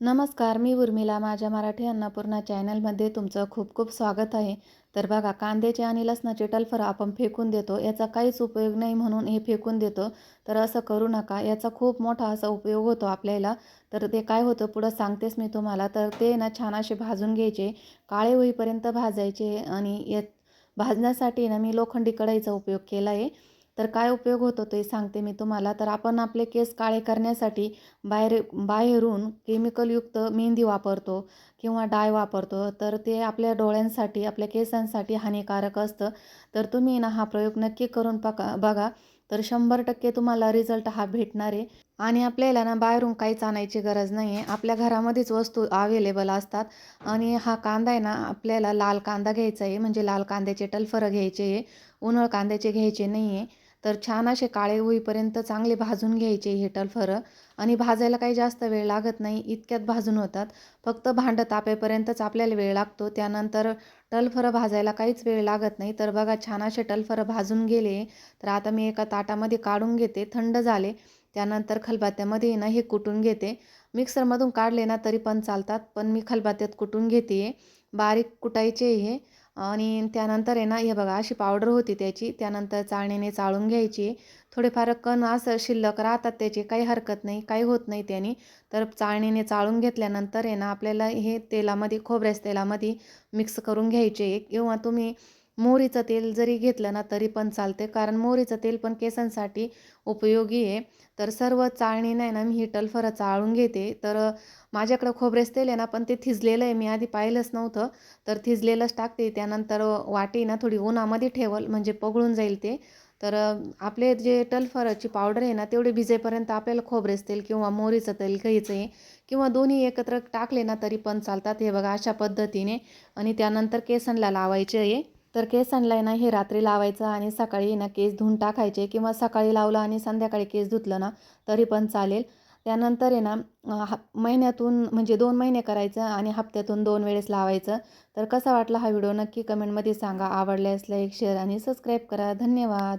नमस्कार मी उर्मिला. माझ्या मराठी अन्नपूर्णा चॅनलमध्ये तुमचं खूप खूप स्वागत आहे. तर बघा कांद्याचे आणि लसणाचे टलफर आपण फेकून देतो. याचा काहीच उपयोग नाही म्हणून हे फेकून देतो. तर असं करू नका. याचा खूप मोठा असा उपयोग होतो आपल्याला. तर ते काय होतं पुढं सांगतेच मी तुम्हाला. तर ते ना छान असे भाजून घ्यायचे. काळे होईपर्यंत भाजायचे आणि या भाजण्यासाठी ना मी लोखंडी कढईचा उपयोग केला आहे. तर काय उपयोग होतो ते सांगते मी तुम्हाला. तर आपण आपले केस काळे करण्यासाठी बाहेर बाहेरून केमिकलयुक्त मेहंदी वापरतो किंवा डाय वापरतो. तर ते आपल्या डोळ्यांसाठी आपल्या केसांसाठी हानिकारक असतं. तर तुम्ही ना हा प्रयोग नक्की करून पका बघा. तर शंभर टक्के तुम्हाला रिझल्ट हा भेटणार आहे. आणि आपल्याला ना बाहेरून काहीच आणायची गरज नाही आहे आपल्या घरामध्येच वस्तू अवेलेबल असतात. आणि हा कांदा आहे ना आपल्याला लाल कांदा घ्यायचा आहे. म्हणजे लाल कांद्याचे टलफरं घ्यायचे आहे. उन्हाळ कांद्याचे घ्यायचे नाही आहे तर छान असे काळे होईपर्यंत चांगले भाजून घ्यायचे हे टलफरं. आणि भाजायला काही जास्त वेळ लागत नाही इतक्यात भाजून होतात. फक्त भांडं तापेपर्यंतच आपल्याला वेळ लागतो. त्यानंतर टलफरं भाजायला काहीच वेळ लागत नाही. तर बघा छान असे टलफरं भाजून गेले. तर आता मी एका ताटामध्ये काढून घेते. थंड झाले. त्यानंतर खलबात्यामध्ये ना हे कुटून घेते. मिक्सरमधून काढले ना तरी पण चालतात. पण मी खलबात्यात कुटून घेते बारीक कुटायचे हे. आणि त्यानंतर आहे ना हे बघा अशी पावडर होती त्याची. त्यानंतर चाळणीने चाळून घ्यायची. थोडेफार कण असं शिल्लक राहतात त्याचे काही हरकत नाही काही होत नाही त्याने. तर चाळणीने चाळून घेतल्यानंतर आहे ना आपल्याला हे तेलामध्ये खोबऱ्याच तेलामध्ये मिक्स करून घ्यायचे. किंवा तुम्ही मोहरीचं तेल जरी घेतलं ना तरी पण चालते. कारण मोहरीचं तेल पण केसांसाठी उपयोगी आहे. तर सर्व चाळणी नाही ना मी ही टलफरं चाळून घेते. तर माझ्याकडं खोबरेच तेल आहे ना पण ते थिजलेलं आहे. मी आधी पाहिलंच नव्हतं. तर थिजलेलंच टाकते. त्यानंतर वाटी ना थोडी उन्हामध्ये ठेवल म्हणजे पगळून जाईल ते. तर आपले जे टलफरची पावडर आहे ना तेवढे भिजेपर्यंत आपल्याला खोबरेच तेल किंवा मोहरीचं तेल घ्यायचं आहे. किंवा दोन्ही एकत्र टाकले ना तरी पण चालतात. हे बघा अशा पद्धतीने. आणि त्यानंतर केसांना लावायचे आहे. तर केसांना आहे ना हे रात्री लावायचं आणि सकाळी ना केस धुवून टाकायचे किंवा सकाळी लावलं आणि संध्याकाळी केस धुतलं ना तरी पण चालेल. त्यानंतर आहे ना हा महिन्यातून म्हणजे दोन महिने करायचं आणि हप्त्यातून दोन वेळेस लावायचं. तर कसा वाटला हा व्हिडिओ नक्की कमेंटमध्ये सांगा. आवडल्यास लाईक शेअर आणि सबस्क्राईब करा. धन्यवाद.